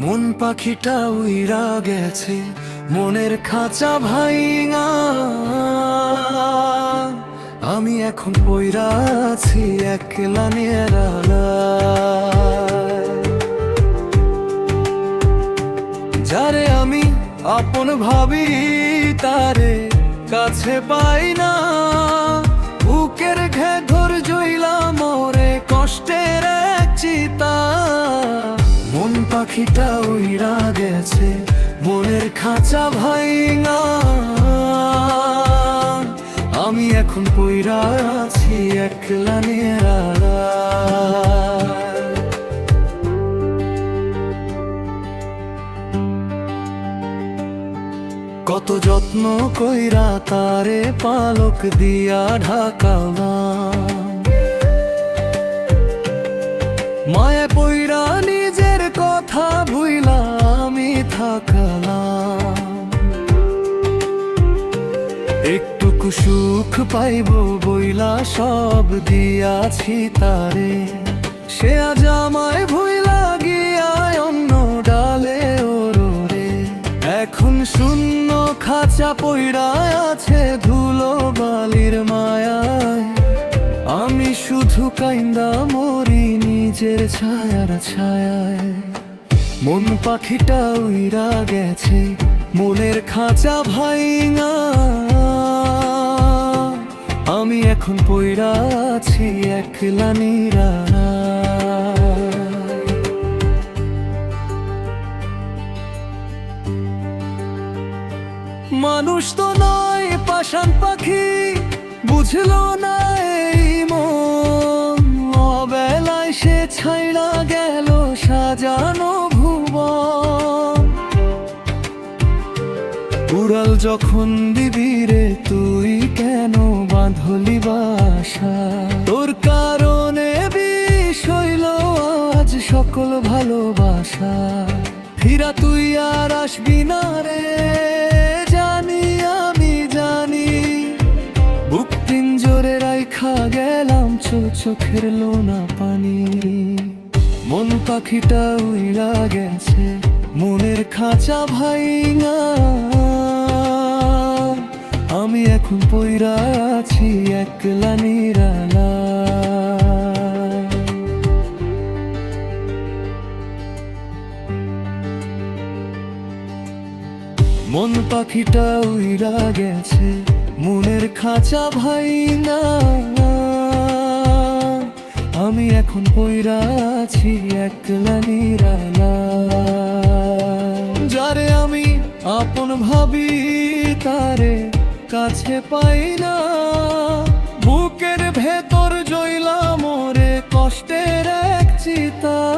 মন পাখিটা উইরা গেছে, মনের খাঁচা ভাইঙা। আমি এখন পইরা আছি একলা নিরালায়। যারে আমি আপন ভাবি, তারে কাছে পাই না। বুকের ঘেঘর জইলা মোরে কষ্টের চিতা। পাখিটা উইরা গেছে, মনের খাঁচা ভাইঙা আমি এখন পইরা আছি একলা নিরালায়। কত যত্ন কইরা তারে পালক দিয়া ঢাকালাম থাকালাম। একটুকু সুখ পাইব বইলা, সব দিয়াছি তারে। সে আজ আমায় ভুইলা গিয়ায় অন্য ডালে ওরে এখন শূন্য খাঁচা পইরা আছে ধুলো বালির মায়ায়। আমি শুধু কাইন্দা মরি নিজের ছায়ার ছায়ায়। মন পাখিটা উইরা গেছে, মনের খাঁচা ভাইঙা আমি এখন পইরা আছি একলা নিরালায়। মানুষ তো নয় পাষাণ পাখি, বুঝল না এই মন অবেলায় সে ছাইড়া গেল সাজানো উড়াল যখন দিবি রে, তুই কেন বাঁধলি বাসা? তোর কারণে বিষ হইল আজ সকল ভালোবাসা। ফিরা তুই আর আসবি না রে, জানি আমি জানি। বুক রাইখা গেলাম চো চোখের লোনা পানি। মন পাখিটা উইরা গেছে, মনের খাঁচা ভাইঙা আমি এখন পইরা আছি একলা নিরালা। মন পাখিটা উইরা গেছে, মনের খাঁচা ভাই না আমি এখন পইরা আছি একলা নিরালা। যারে আমি আপন ভাবি তারে কাছে পাই না। বুকের ভেতর জইলা মোরে কষ্টের এক চিতা।